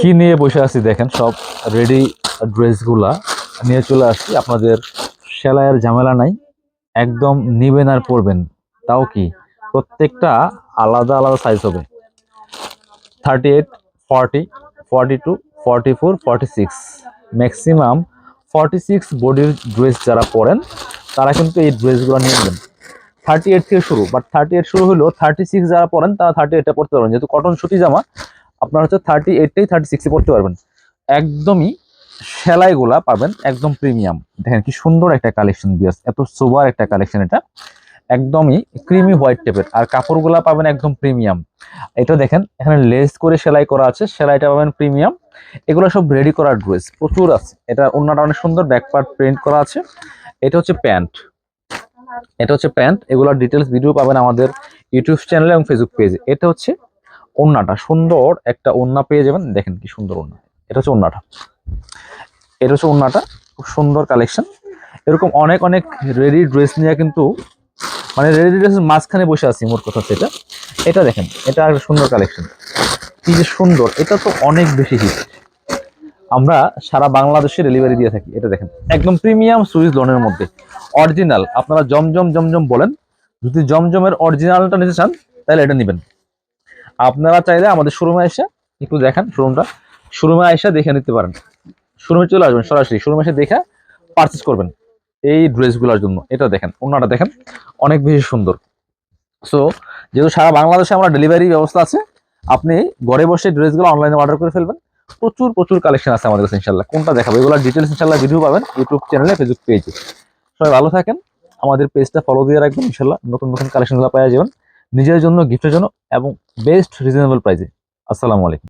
কি নিয়ে বসে আছি দেখেন, সব রেডি ড্রেসগুলা নিয়ে চলে আসছি। আপনাদের সেলাইয়ের ঝামেলা নাই, একদম নিবেন আর পরবেন, তাও কি? প্রত্যেকটা আলাদা আলাদা সাইজ হবে। Thirty eight forty forty two forty four forty six maximum forty six বডির ড্রেস যারা পরেন, তারা কিন্তু এই ড্রেসগুলো নিয়ে নেবেন। থার্টি এইট থেকে শুরু বাট থার্টি এইট শুরু হলেও থার্টি সিক্স যারা পরেন, তারা থার্টি এইটটা পড়তে পারবেন। যেহেতু কটন সুতি জামা আপনার হচ্ছে থার্টি এইটটাই থার্টি সিক্সে পড়তে পারবেন। একদমই সেলাইগুলা পাবেন, একদম প্রিমিয়াম দেখেন কি সুন্দর একটা কালেকশন দিয়ে বিয়াস। এত সোবার একটা কালেকশন এটা। একদমই ক্রিমি হোয়াইট টেপের আর কাপড়গুলা পাবেন একদম প্রিমিয়াম এটা দেখেন, এখানে লেস করে সেলাই করা আছে। সেলাইটা পাবেন প্রিমিয়াম এগুলো সব রেডি করার ড্রেস প্রচুর আছে। এটা অন্যটা অনেক সুন্দর ব্যাক পার্ট প্রিন্ট করা আছে। এটা হচ্ছে প্যান্ট এটা হচ্ছে প্যান্ট এগুলোর ডিটেলস ভিডিও পাবেন আমাদের ইউটিউব চ্যানেলে এবং ফেসবুক পেজে এটা হচ্ছে ওন্নাটা, সুন্দর একটা ওন্না পেয়ে যাবেন। দেখেন কি সুন্দর ওন্না। এটা হচ্ছে ওন্নাটা। এটা হচ্ছে ওন্নাটা, খুব সুন্দর কালেকশন এরকম অনেক অনেক রেডি ড্রেস নিয়ে কিন্তু মানে রেডি ড্রেসের মাঝখানে বসে আছি, মোট কথা হচ্ছে এটা। এটা দেখেন, এটা একটা সুন্দর কালেকশন কি যে সুন্দর, এটা তো অনেক বেশি হিট আমরা সারা বাংলাদেশে ডেলিভারি দিয়ে থাকি। এটা দেখেন, একদম প্রিমিয়াম সুইস লোনের মধ্যে। অরিজিনাল আপনারা জমজম জমজম বলেন। যদি জমজমের অরিজিনালটা নিতে চান, তাহলে এটা নেবেন। আপনারা চাইলে আমাদের শোরুমে এসে একটু দেখেন শোরুমটা। শোরুমে এসে দেখে নিতে পারেন। শোরুমে চলে আসবেন, সরাসরি শোরুমে এসে দেখে পারচেস করবেন এই ড্রেসগুলোর জন্য। এটা দেখেন অন্যটা দেখেন, অনেক বেশি সুন্দর। সো যেহেতু সারা বাংলাদেশে আমরা ডেলিভারি ব্যবস্থা আছে, আপনি ঘরে বসে ড্রেসগুলো অনলাইনে অর্ডার করে ফেলবেন। প্রচুর প্রচুর কালেকশন আছে আমাদের কাছে ইনশাল্লাহ কোনটা দেখাবো? এগুলোর ডিটেলস ইনশাল্লাহ ভিডিও পাবেন ইউটিউব চ্যানেলে ফেসবুক পেজে সবাই ভালো থাকেন। আমাদের পেজটা ফলো দিয়ে রাখবেন ইনশাল্লাহ নতুন নতুন কালেকশনগুলো পাওয়া যাবেন। নিজের জন্য গিফটের জন্য এবং বেস্ট রিজনেবল প্রাইসে আসসালামু আলাইকুম।